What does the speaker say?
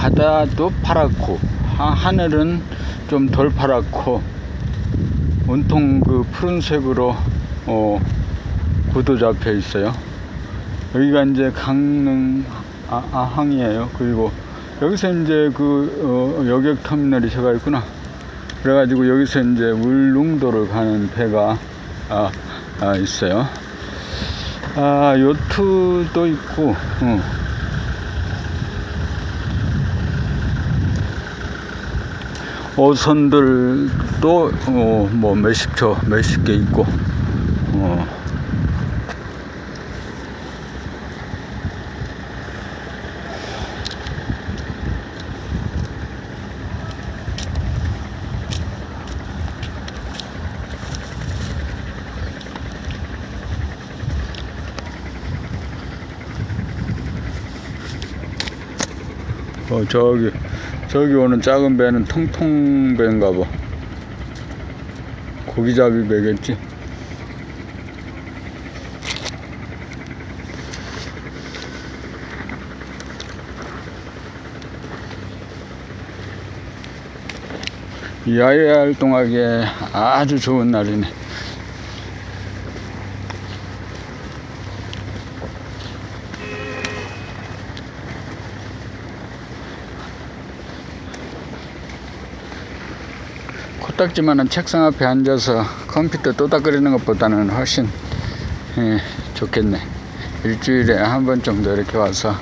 바다도 파랗고 하, 하늘은 좀 덜 파랗고 온통 그 푸른색으로 어, 구도 잡혀 있어요. 여기가 이제 강릉 아, 아항이에요. 그리고 여기서 이제 그 어, 여객 터미널이 제가 있구나. 그래가지고 여기서 이제 울릉도를 가는 배가 아, 아, 있어요. 아 요트도 있고. 어. 어선들도 어, 뭐 몇십 초 몇십 개 있고 어. 어 저기 저기 오는 작은 배는 통통 배인가 봐. 고기잡이 배겠지? 야외 활동하기에 아주 좋은 날이네 코딱지만한 책상 앞에 앉아서 컴퓨터 또닥거리는 것보다는 훨씬 예, 좋겠네. 일주일에 한 번 정도 이렇게 와서